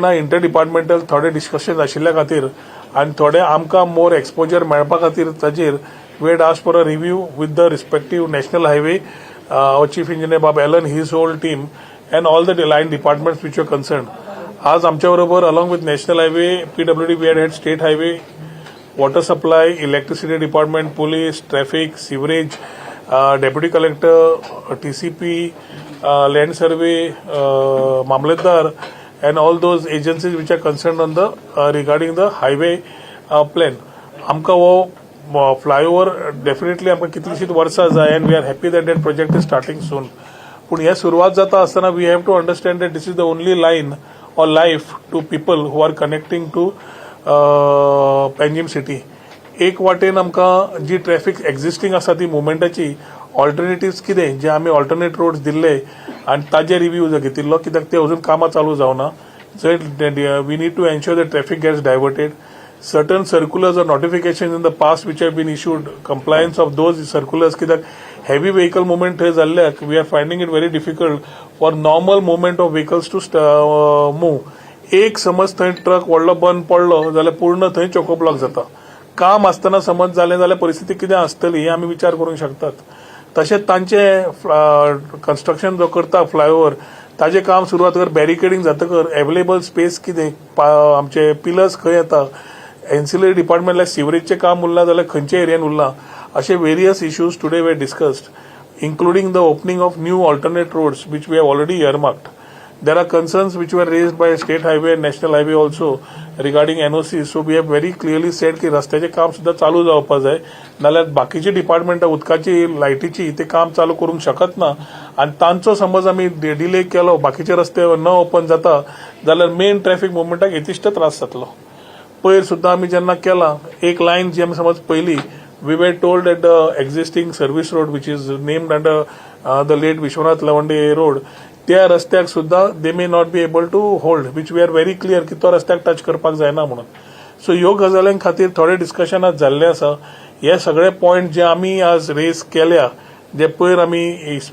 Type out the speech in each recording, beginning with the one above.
ना inter departmental थोडे discussion आशिल्ल्या खातीर आनी थोडे आमकां मोर एक्सपोजर मेळपा खातीर ताजेर we'd ask for a review with the respective national highway chief engineer बाब Alan his whole team and all the line departments which are concern आज आमच्या बरोबर along with national highway PWD we had head state highway water supply electricity department police traffic sewerage deputy collector TCP land survey मामलेदार and all those agencies which are concerned on the uh, regarding the highway uh, plan. आमकां हो flyover definitely आमकां कितलीशींच वर्सां जाय and we are happy that that project is starting soon पूण हे सुरवात जाता आसतना we have to understand that this is the only line or life to people who are connecting to Panjim city एक वाटेन आमकां जी ट्रॅफिक एक्झिस्टींग आसा ती मुवमेंटाची ऑल्टरनेटिव्स किती जे आम्ही ऑल्टरनेट रोड्स दिले आणि ताजे रिव्ह्यूज घेतले. कित्याक ते अजून कामं चालू जाऊना जर we need to ensure the traffic gets diverted certain circulars or notification in the past which have been issued compliance of those circulars कित्याक हॅवी व्हेकल मुवमेंट थंय जाल्ल्याक we are finding it very difficult for normal movement of vehicles to move एक समज थंय truck व्हडलो बंद पडलो जाल्यार पूर्ण थंय चोको ब्लॉक जाता. काम आसतना समज जालें जाल्यार परिस्थिती कितें आसतली हे आमी विचार करूंक शकतात. तशेंच तांचे कन्स्ट्रक्शन जो करता फ्लायओव्हर ताजें काम सुरवात कर बॅरिकेडिंग जातकर अवेलेबल स्पेस कितें आमचे पिलर्स खंय येता एन्सिलरी डिपार्टमेंट लायक सिवरेजचें काम उरलां जाल्यार खंयच्या एरियान उरलां अशे various issues today we discussed including the opening of new alternate roads which we have already earmarked There are concerns which were raised by state highway and national highway also regarding NOC. So we have very clearly said की रस्त्याचे काम सुद्धा चालू जावपाक जाय नाल्यार बाकीची डिपार्टमेंटां उदकाची लायटीची ते काम चालू करूंक शकत ना. आनी तांचो समज आमी डिले केलो बाकीचे रस्ते न ओपन जाता जाल्यार मेन ट्रॅफिक मुवमेंटाक येतिश्ट त्रास जातलो. पयर सुद्दां आमी जेन्ना केला एक लायन जी आमी समज पयली we were told at the existing service road which is named under the late Vishwanath Lawande road त्या रस्त्याक सुद्दां they may not be able to hold which we are very clear की तो रस्त्याक टच करपाक जायना म्हणून. सो ह्यो गजालीं खातीर थोडे डिस्कशन आज जाल्ले आसा. हे सगळे पॉयंट जे आमी आज रेज केल्या जे पयर आमी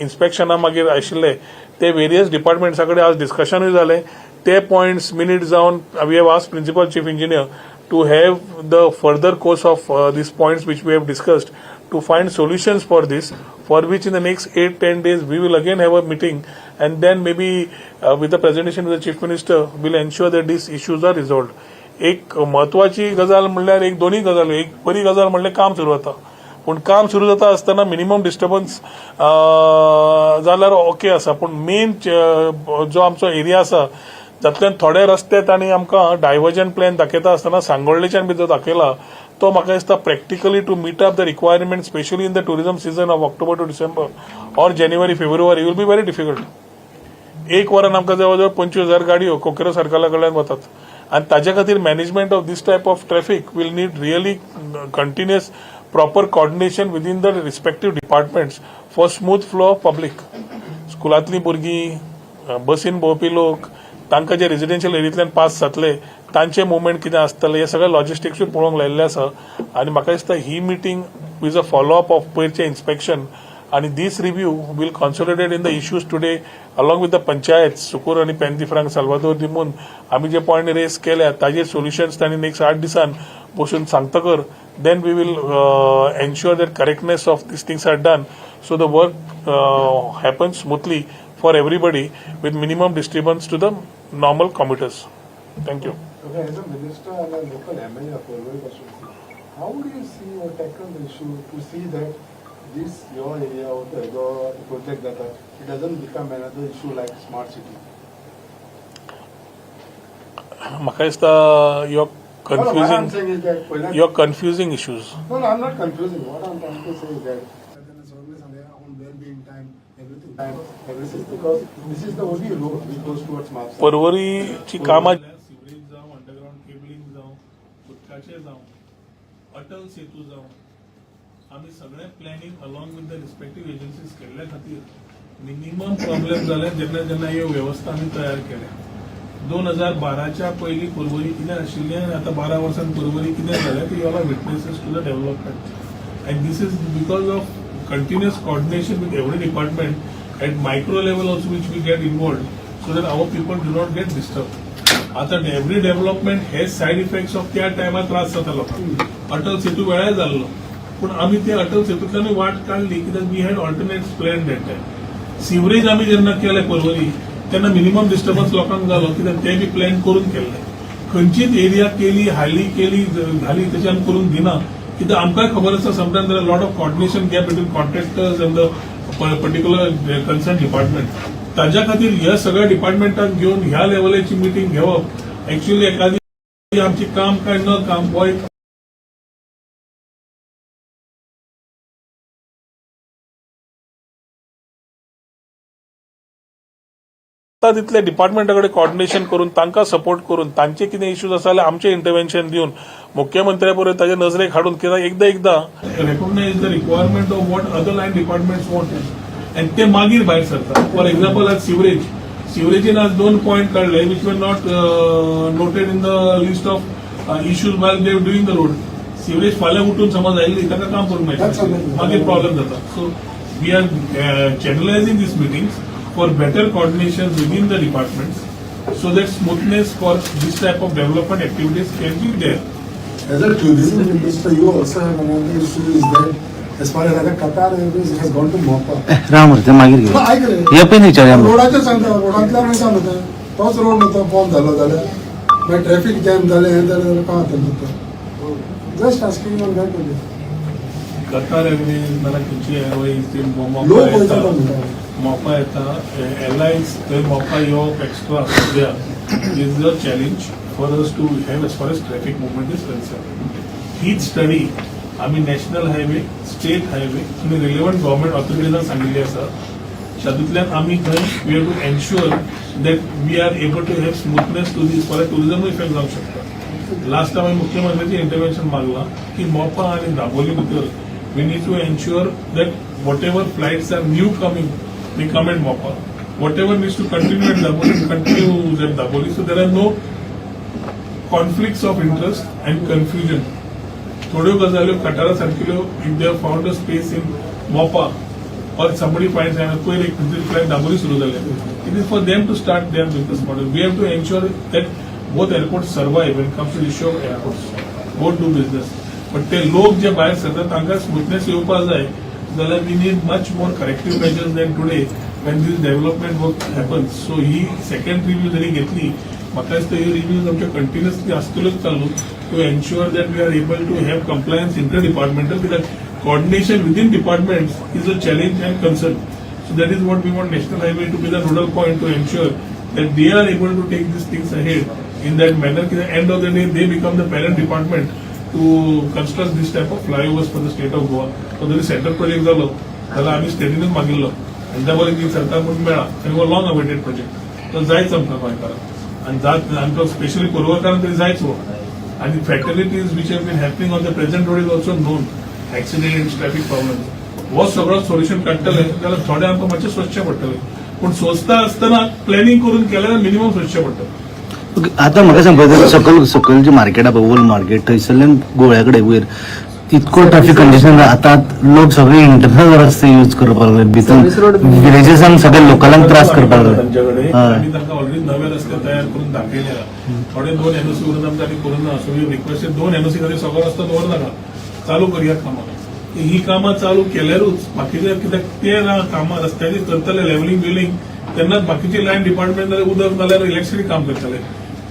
इन्स्पेक्शना मागीर आशिल्ले ते वेरियस डिपार्टमेंट्सा कडेन आज डिस्कशनूय जालें. ते पॉयंट्स मिनीट जावन we have ask principal chief engineer to have the further course of these points which we have discussed to find solutions for these for which in the next eight ten days we will again have a meeting and then maybe uh, with the presentation of the chief minister will ensure that these issues are resolved. एक महत्वाची गजाल म्हणल्यार एक दोन्ही गजाल एक बरी गजाल म्हणल्यार काम सुरू जाता पूण काम सुरू जाता आसतना मिनिमम डिस्टर्बन्स जाल्यार ओके आसा पूण मेन जो आमचो एरिया आसा जातल्यान थोडे रस्ते तांणी आमकां डायवर्जन प्लॅन दाखयता आसतना सांगोळडेच्यान बी जो दाखयला तो म्हाका दिसता practically to meet up the requirement specially in the tourism season of October to December or January February will be very difficult एक वरान आमकां जवळ जवळ पंचवीस हजार गाडयो हो, कोकेरो सर्कला कडल्यान वतात. आनी ताज्या खातीर management of these type of traffic will need really continuous proper coordination within the respective departments for smooth flow of public स्कुलांतलीं भुरगीं बसीन भोंवपी लोक तांकां जे रेजिडेन्शियल एरियेंतल्यान पास जातले तांचे मुवमेंट कितें आसतलें हे सगळें लॉजिस्टिक्सूय पळोवंक लायिल्लें आसा. आनी म्हाका दिसता ही meeting is a follow up of पयरचें inspection And this review will consolidate in the issues today along with the panchayat Sukur आणि पॅन्थी फ्रांक साल्वादोर दिमून आम्ही जे पॉईंट रेस केल्या ताजे सोल्युशन्स तांणी नेक्स्ट आठ दिसान बसून सांगतकर then we will ensure that correctness of this things are done so the work happen smoothly for everybody with minimum disturbance to the normal commuters thank you How do you see or tackle the issue to this, your area or the other project that are, it doesn't become another issue like smart city? म्हाका दिसता you're No, no, what I'm confusing saying is that, well, you're confusing issues. no, no, I'm not confusing, what I'm trying to say is that. Then it's always on their own well-being time, everything, time, everything, because this is the only road which goes towards Mapsa. परवरीची कामां sewerage जावं underground cabling जावं उदकाचें जावं अटल सेतू जावं आमी सगळे planning along with the respective agencies केल्ल्या खातीर मिनिमम प्रॉब्लेम जाले जेन्ना जेन्ना ह्यो वेवस्था आमी तयार केल्या. दोन हजार बाराच्या पयलीं पुर्वरी कितें आशिल्लें आनी आतां बारा वर्सान पुर्वरी कितें जालें they all are witnesses to the development and this is because of continuous coordination with every department at micro level also which we get involved so that our people do not get disturb आता every development हे side effects of त्या टायमार त्रास जाता लोकांक अटल सेतू वेळार जाल्लो पूण आमी ते अटल सेतूंतल्यान वाट काडली कित्याक we had alternate plan that time sewerage आमी जेन्ना केले परवरी तेन्ना मिनिमम डिस्टर्बन्स लोकांक झालो कित्याक ते बी प्लॅन करून केल्ले खंयचीच एरिया केली हाली केली घाली आमी करून दिना. कित्याक आमकांय खबर आसा sometimes there lot of coordination gap between contractors and the particular concern department ताज्या खातीर ह्या सगळ्या डिपार्टमेंटांक घेवन ह्या लेवलाची मिटींग घेवप एक्च्युअली एखादी आमची काम काय न काम हो एक आता तिथले डिपार्टमेंटा कडेन कॉर्डिनेशन करून तांकां सपोर्ट करून तांचे कितें इश्यूज आसा जाल्यार आमचे इंटरव्हेन्शन दिवन मुख्यमंत्र्या बरोबर ताजे नजरेक हाडून कित्याक एकदां. एकदां recognise the requirement of what other line departments want and ते मागीर भायर सरता फॉर एक्झाम्पल आज सिवरेज सिवरेजीन आज दोन पॉयंट काढले which were not noted in the list of issues while they doing the road sewerage फाल्यां उठून समज आयिल्ली ताका काम करूंक मेळटा. मागीर प्रॉब्लेम जाता so we are channelising these meetings for better coordination within the departments so that smoothness for this type of development activities can be there. As a tourism minister, you also have another issue is that as far as other Qatar Airways has gone to Mopa. राम ते मागीर रे. हे पण मग. रोडाचें सांगता रोडांतल्यान वयता न्हू तें तोच रोड न्हू तो बंद जालो जाल्यार मागीर ट्रॅफिक जॅम जालें हें जालें जाल्यार काय जाता तो just asking on that only Qatar Airways, नाल्यार खंयची एअरवेज ती मोपा लोक वयता येता मोपा येता एअरलायन्स थंय मोपा येवप एक्स्ट्रा सद्या is a challenge for us to have as far as traffic movement is concern हीच स्टडी आम्ही नॅशनल हायवे स्टेट हायवे आणि रिलेवंट गव्हर्मेंट ऑथॉरिटीजांना सांगिल्ली आसा तातूंतल्यान आमी थंय we have to ensure that we are able to have smoothness to these for टुरिझमूय effect जावंक शकता. लास्ट टायम हांवें मुख्यमंत्र्याची इंटरव्हेन्शन मागलां की मोपा आनी दाबोली भितर we need to ensure that whatever flights are new coming the comment mopper. Whatever needs to continue to continue continues at continue So Dabolim so there no conflicts of interest and confusion. थोड्यो गजाल्यो कटारा सारकिल्यो if they found a space in Mopa or somebody finds and पयर एक खंयतरी flight Dabolim सुरू जाले it is for them to start their business model we have to ensure that both airport survive when comes to issue of airports both do business but ते लोक जे भायर सरतात तांकां स्मूथनेस येवपाक जाय जाल्यार we need much more corrective measures than today when these development work happens so he second review जरी घेतली म्हाका दिसता ह्यो रिव्ह्यूज आमचे कंटिन्युअसली आसतल्योच चालू to ensure that we are able to have compliance inter departmental कित्याक coordination within departments is a challenge and concern. So that is what we want National Highway to be the nodal point to ensure that they are able to take these things ahead in that manner. At the end of the day, they become the parent department to construct this type of flyovers for the state of Goa. So जरी central project जालो जाल्यार आमी स्टेटीनूच मागिल्लो आनी त्या बरें ती सरकार म्हणून मेळ्ळा आनी हो लॉंग अवेटेड प्रोजेक्ट तो जायच आमकां गोंयकारांक आनी जात आमकां स्पेशली कोरवाकारांक तरी जायच हो आनी fatalities which have been happening on the present road is also known accident traffic problem हो सगळो सोल्युशन काडटले जाल्यार थोडे आमकां मातशें सोंसचें पडटलें पूण सोंसता आसतना प्लॅनिंग करून केलें जाल्यार मिनिमम सोंसचें पडटलें आता म्हाका सांग? पळय सकल सकल जे मार्केट आहा पळय ओल्ड मार्केट थंयसरल्यान गोळ्या कडेन वयर इतको ट्रॅफिक कंडिशन आता लोक सगळे इंटरनल रस्ते यूज करपाक लागले भितर विलेजेसांक सगळ्या लोकलांक त्रास करपाक लागले. आमी ऑलरेडी नवे रस्ते तयार करून दाखयले थोडे दोन एनओसी करून आमकां आनी करून ना सो रिक्वेस्ट दोन एनओसी खातीर सगळो रस्तो दवरनाका चालू करया कामां ही कामां चालू केल्यारूच बाकीचे कित्याक ते कामां रस्त्याची करतले लेवलिंग बिलिंग तेन्नाच बाकीचे लायन डिपार्टमेंट जाल्यार उदक नाल्यार इलेक्ट्रिसिटी काम करतले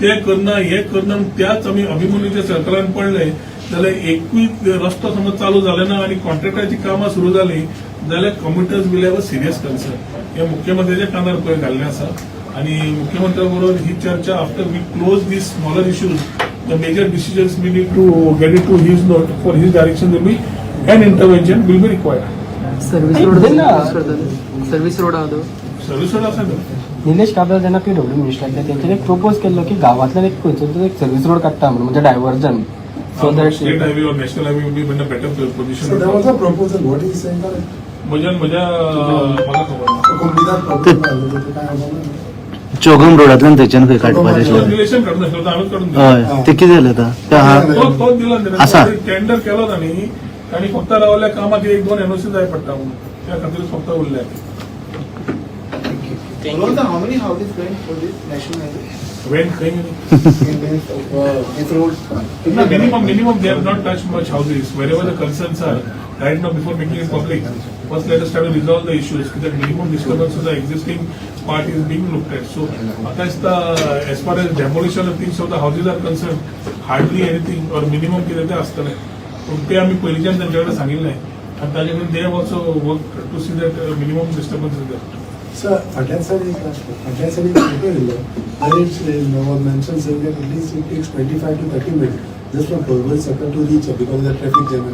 ते करना हे करना म्हूण त्याच आमी अभिमन्यूच्या सर्कलान पडले जाल्यार एकूय रस्तो समज चालू जाले ना आनी कॉन्ट्रॅक्टराची कामां सुरू जाली जाल्यार commuters will have a serious concern हे मुख्यमंत्र्याच्या कानार पळय घाल्लें आसा आणि मुख्यमंत्र्या बरोबर ही चर्चा after we close these smaller issues the major decisions we need to get it to his note for his direction will be an intervention will be required service road service road Nilesh Cabral जेन्ना P W minister आसले तेंच्यानी एक propose केल्लो की गांवांतल्यान एक खंयचो एक सर्व्हिस रोड काडटा म्हणून म्हणजे diversion so that state highway और national highway will be in a better position was a proposal, what is saying? That? म्हज्या म्हज्या म्हाका खबर ना. चौगम रोडांतल्यान थंयच्यान खंय काडपाचें आशिल्लें रिलेशन हांवें काडून दिलो. हय ते कितें जालें आतां? ते आहा तो तो दिला आसा. टेंडर केलो तांणी आनी फक्त रावल्या कामाक एक दोन एनओसी जाय पडटा म्हणून. त्या खातीर फक्त उरल्या. Alonso, how many houses going for this national highway? When खंय This road. No, minimum, minimum, they have not touched much houses. Wherever the concerns are, right now, before making it public, first let us try to resolve the issues. That minimum disturbances are existing part is being looked at. So, as the, as far as demolition of things of the houses are concerned, hardly anything or minimum कितें तें आसतलें. पूण ते आमी पयलींच्यान तांचे कडेन सांगिल्लें आनी ताजे कडेन they also work to see that minimum disturbance is that Sir, फाटल्या दिसांनी फाटल्या दिसांनी पेपर येयलो आनी it's mention saying that at least it takes 25 to 30 minutes just from Porvoy circle to reach up because of the traffic jam.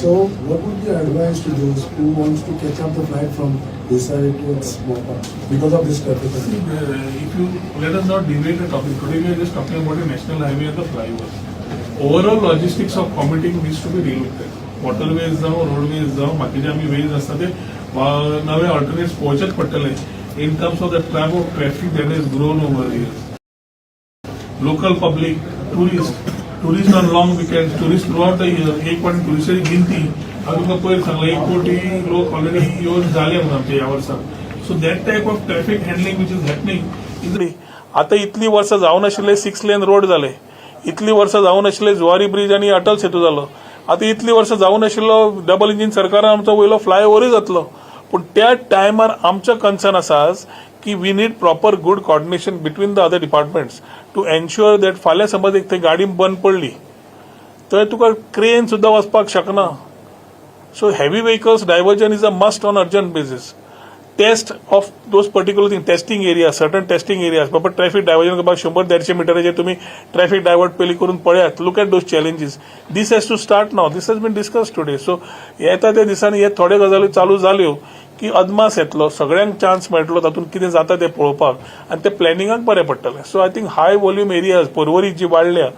So what would be your advice to those who wants to catch up the flight from this side towards Mopa because of this traffic? See, Uh, if you let us not debate the topic today we are just talking about a national highway and the flyover. overall logistics of commuting needs to be relooked at waterways जावं roadways जावं बाकीचे आमी veg आसता ते नवे alternates पळोवचेच पडटले in terms of the track of traffic that is grown over years local public tourist tourist on long weekend tourist throughout the year एक पण टुरिस्टची गिनती अजून तुमकां पयर सांगलें एक कोटी लोक ऑलरेडी येऊन झाले म्हणून आमच्या ह्या वर्साक so that type of traffic handling which is happening आता इतली वर्सां जावन आशिल्ले सिक्स लेन रोड जाले इतली वर्सां जावन आशिल्ले जुवारी ब्रिज आनी अटल सेतू जालो आता इतली वर्सां जावन आशिल्लो डबल इंजीन सरकारान आमचो वयलो फ्लायओव्हरूय जातलो पूण त्या टायमार आमचो कन्सर्न आसा की we need proper good coordination between the other departments to ensure that फाल्यां समज एक थंय गाडी बंद पडली. तर तुका क्रेन सुद्दां वचपाक शकना. So heavy vehicles diversion is a must on urgent basis test of those particular thing testing area certain testing area बाबा ट्रॅफिक डायव्हर्जन करपाक शंबर देडशे मिटराचेर तुमी ट्रॅफिक डायवर्ट पयलीं करून पळयात. Look at those challenges these has to start now these has been discuss today so येता त्या दिसांनी हे थोड्यो गजाली चालू जाल्यो की अदमास येतलो सगळ्यांक चान्स मेळटलो तातूंत कितें जाता तें पळोवपाक. आनी तें प्लॅनिंगाक बरें पडटलें. So I think high volume areas Porvorim जी वाडल्या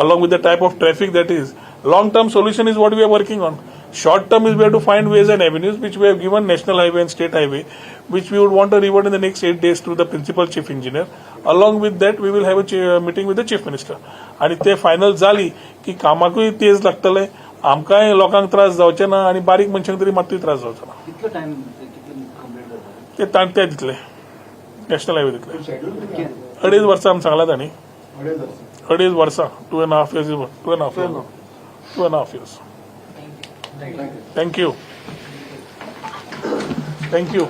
along with the type of traffic that is long term solution is what we are working on short term is where to find ways and avenues which we have given national highway and state highway which we would want to revert in the next eight days through the principal chief engineer along with that we will have a meeting with the chief minister आणि ते final जाली की कामाकूय तेज लागतले आमकांय लोकांक त्रास जावचे ना आणि बारीक मनशांक तरी मात्तूय त्रास जावचो ना ते ताण ते दितले नॅशनल हायवे दितले Schedule अडीच वर्सां आमी सांगला तांणी अडेच वर्सां. Two and half years two and half years two and half years Thank you.